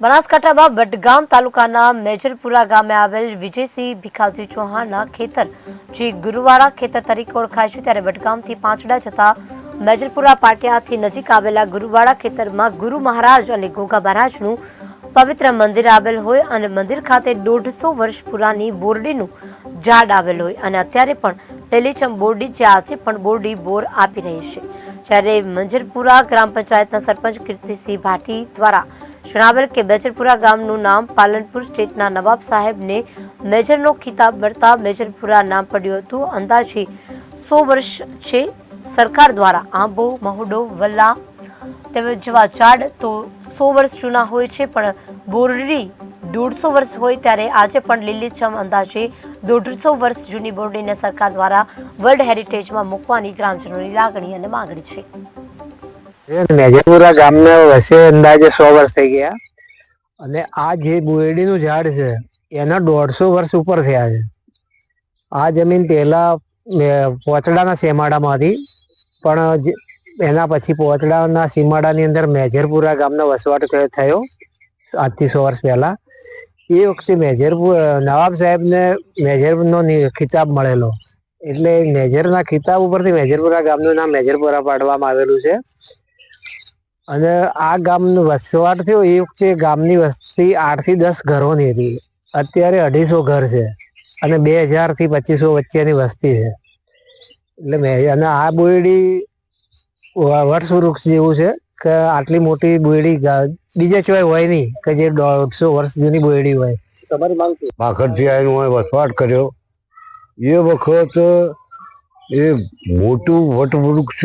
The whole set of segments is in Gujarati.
બનાસકાંઠામાં બટગામ તાલુકાના મેજરપુરા ગામે આવેલ વિજયસિંહ ભીખાજી ચૌહાણના ખેતર જે ગુરુવારા ખેતર તરીકે ઓળખાય છે, ત્યારે વડગામથી પાંચડા જતા મેજરપુરા પાટિયાથી નજીક આવેલા ગુરુવાડા ખેતરમાં ગુરુ મહારાજ અને ગોગા મહારાજનું પવિત્ર મંદિર આવેલ હોય અને મંદિર ખાતે દોઢસો વર્ષ પુરાની બોરડીનું ઝાડ આવેલ હોય. અને અત્યારે પણ લીલીછમ બોરડી જે છે, પણ બોરડી બોર આપી રહી છે. જ્યારે મંજરપુરા ગ્રામ પંચાયતના સરપંચ કીર્તિસિંહ ભાટી દ્વારા જણાવેલ કે બેજરપુરા ગામનું નામ પાલનપુર સ્ટેટના નવાબ સાહેબને મેજરનો ખિતાબ મળતા મેજરપુરા નામ પડ્યું હતું. અંદાજે સો વર્ષ છે, સરકાર દ્વારા આંબો, મહુડો, વલ્લા તેમજ જેવા ઝાડ તો સો વર્ષ જૂના હોય છે, પણ બોરડી દોઢસો વર્ષ હોય ત્યારે આજે પણ લીલીછમ અંદાજે દોઢસો વર્ષ જૂની બોરડીને સરકાર દ્વારા વર્લ્ડ હેરિટેજમાં મૂકવાની ગ્રામજનોની લાગણી અને માંગણી છે. મેજેપુરા ગામને વસે અંદાજે સો વર્ષ થઈ ગયા અને આ જે બોરડીનું ઝાડ છે, એના દોઢસો વર્ષ ઉપર થયા છે. આ જમીન પહેલા પોચડાના સીમાડામાં હતી, પણ એના પછી પોચડાના સીમાડાની અંદર મેજરપુરા ગામનો વસવાટ થયો આજથી સો વર્ષ પહેલા, એ વખતે મેજરપુર નવાબ સાહેબને મેજરનો ખિતાબ મળેલો. એટલે મેજરના ખિતાબ ઉપરથી મેજરપુરા ગામનું નામ મેજરપુરા પાડવામાં આવેલું છે. અને આ ગામનું વસવાટ થયો, એ વખતે ગામની વસ્તી આઠથી દસ ઘરોની હતી. અત્યારે અઢીસો ઘર છે અને બે હજારથી પચીસો વચ્ચેની વસ્તી છે. એટલે મેં, અને આ બોયડી વ- વૃક્ષ જેવું છે. કે આટલી મોટી બોયડી બીજે ચોય હોય નહીં કે જે દોઢસો વર્ષ જૂની બોયડી હોય. તમારી માંગ ભાખરથી આવીને હું વસવાટ કર્યો. એ વખત એ મોટું વટવૃક્ષ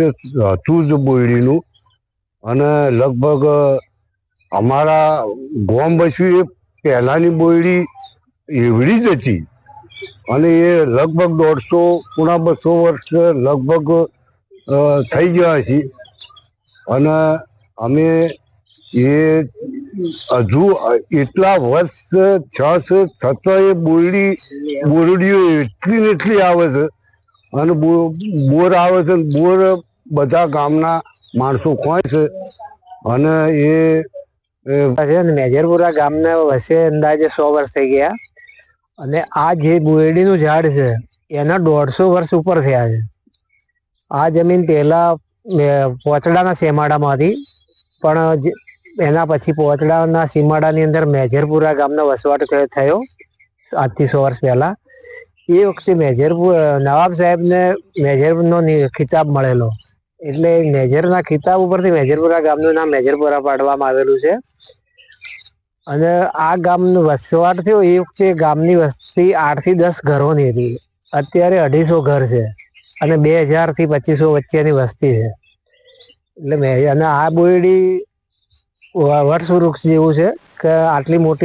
હતું જ બોયડીનું. અને લગભગ અમારા ગોમ બસ્યું એ પહેલાંની બોયડી એવડી જ હતી. અને એ લગભગ દોઢસો પૂણા બસો વર્ષ લગભગ થઈ ગયા છે અને અમે એ હજુ એટલા વર્ષ છ છતાં એ બોરડી, બોરડીઓ એટલી ને એટલી આવે છે. અને બોર આવે છે બોર બધા ગામના માણસો ખોય છે. અને એ મેજરપુરા ગામના વસે અંદાજે સો વર્ષ થઈ ગયા. અને આ જે બોરડીનું ઝાડ છે, એના દોઢસો વર્ષ ઉપર થયા છે. આ જમીન પહેલા પોચડાના સેમાડામાં હતી પણ એના પછી પોચડાના સીમાડાની અંદર મેજરપુરા ગામનો વસવાટ થયો? આજથી સો વર્ષ પહેલા. એ વખતે મેજરપુર, નવાબ સાહેબને મેજરનો ખિતાબ મળેલો. એટલે મેજરના ખિતાબ ઉપરથી મેજરપુરા ગામનું નામ મેજરપુરા પાડવામાં આવેલું છે. અને આ ગામનો વસવાટ થયો એ વખતે ગામની વસ્તી આઠથી દસ ઘરોની હતી. અત્યારે અઢીસો ઘર છે. અને બે હજારથી પચીસો વચ્ચેની વસ્તી છે. એટલે મેં અને આ બોયડી વ- વૃક્ષ જેવું છે, કે આટલી મોટી